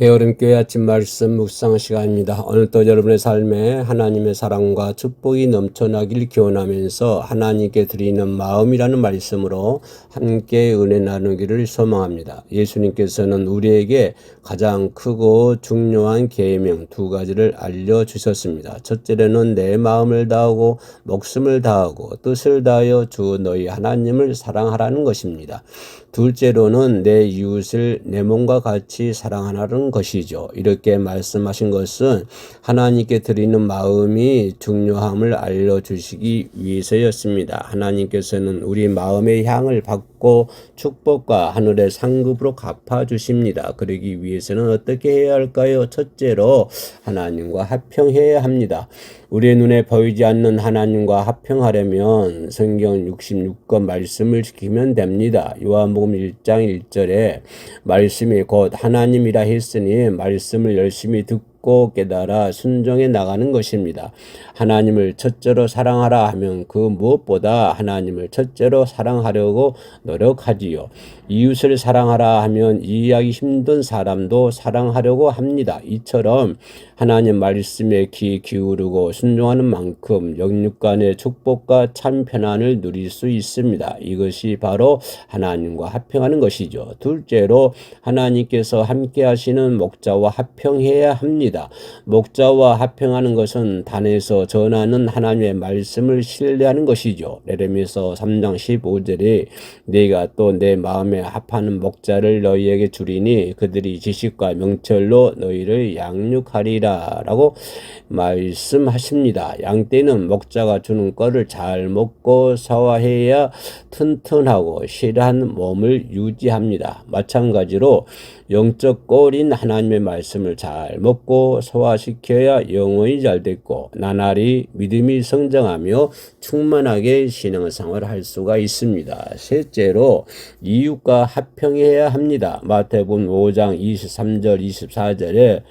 게으름교회 아침 말씀 묵상 시간입니다. 오늘도 여러분의 삶에 하나님의 사랑과 축복이 넘쳐나길 기원하면서 하나님께 드리는 마음이라는 말씀으로 함께 은혜 나누기를 소망합니다. 예수님께서는 우리에게 가장 크고 중요한 계명 두 가지를 알려주셨습니다. 첫째로는 내 마음을 다하고 목숨을 다하고 뜻을 다하여 주 너희 하나님을 사랑하라는 것입니다. 둘째로는 내 이웃을 내 몸과 같이 사랑하라는 것이죠. 이렇게 말씀하신 것은 하나님께 드리는 마음이 중요함을 알려주시기 위해서였습니다. 하나님께서는 우리 마음의 향을 받고 축복과 하늘의 상급으로 갚아주십니다. 그러기 위해서는 어떻게 해야 할까요? 첫째로 하나님과 합평해야 합니다. 우리의 눈에 보이지 않는 하나님과 합평하려면 성경 66권 말씀을 지키면 됩니다. 요한복음 1장 1절에 말씀이 곧 하나님이라 했으니 말씀을 열심히 듣고 깨달아 순종해 나가는 것입니다. 하나님을 첫째로 사랑하라 하면 그 무엇보다 하나님을 첫째로 사랑하려고 노력하지요. 이웃을 사랑하라 하면 이해하기 힘든 사람도 사랑하려고 합니다. 이처럼 하나님 말씀에 귀 기울이고 순종하는 만큼 영육 간의 축복과 참 편안을 누릴 수 있습니다. 이것이 바로 하나님과 합평하는 것이죠. 둘째로 하나님께서 함께 하시는 목자와 합평해야 합니다. 목자와 합평하는 것은 단에서 전하는 하나님의 말씀을 신뢰하는 것이죠. 레레미서 3장 15절에 내가 또 내 마음에 합하는 목자를 너희에게 주리니 그들이 지식과 명철로 너희를 양육하리라 라고 말씀하십니다. 양떼는 목자가 주는 꼴을 잘 먹고 사화해야 튼튼하고 실한 몸을 유지합니다. 마찬가지로 영적 꼴인 하나님의 말씀을 잘 먹고 소화시켜야 영혼이 잘 됐고 나날이 믿음이 성장하며 충만하게 신앙생활을 할 수가 있습니다. 셋째로 이웃과 합평해야 합니다. 마태복음 5장 23절 24절에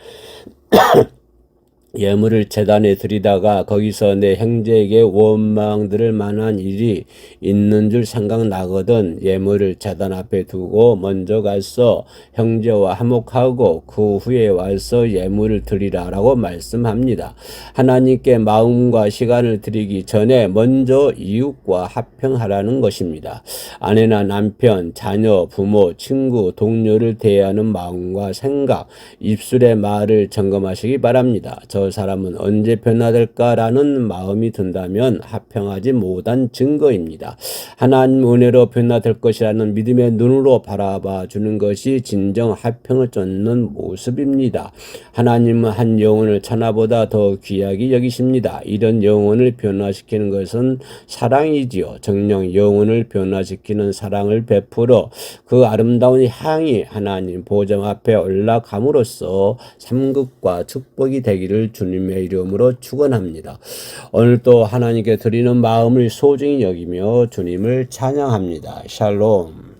예물을 재단에 드리다가 거기서 내 형제에게 원망 들을 만한 일이 있는 줄 생각나거든 예물을 재단 앞에 두고 먼저 가서 형제와 화목하고 그 후에 와서 예물을 드리라라고 말씀합니다. 하나님께 마음과 시간을 드리기 전에 먼저 이웃과 합평하라는 것입니다. 아내나 남편, 자녀, 부모, 친구, 동료를 대하는 마음과 생각, 입술의 말을 점검하시기 바랍니다. 저 사람은 언제 변화될까라는 마음이 든다면 합평하지 못한 증거입니다. 하나님 은혜로 변화될 것이라는 믿음의 눈으로 바라봐 주는 것이 진정 합평을 쫓는 모습입니다. 하나님은 한 영혼을 천하보다 더 귀하게 여기십니다. 이런 영혼을 변화시키는 것은 사랑이지요. 정령 영혼을 변화시키는 사랑을 베풀어 그 아름다운 향이 하나님 보정 앞에 올라감으로써 삼극과 축복이 되기를 주님의 이름으로 축원합니다. 오늘도 하나님께 드리는 마음을 소중히 여기며 주님을 찬양합니다. 샬롬.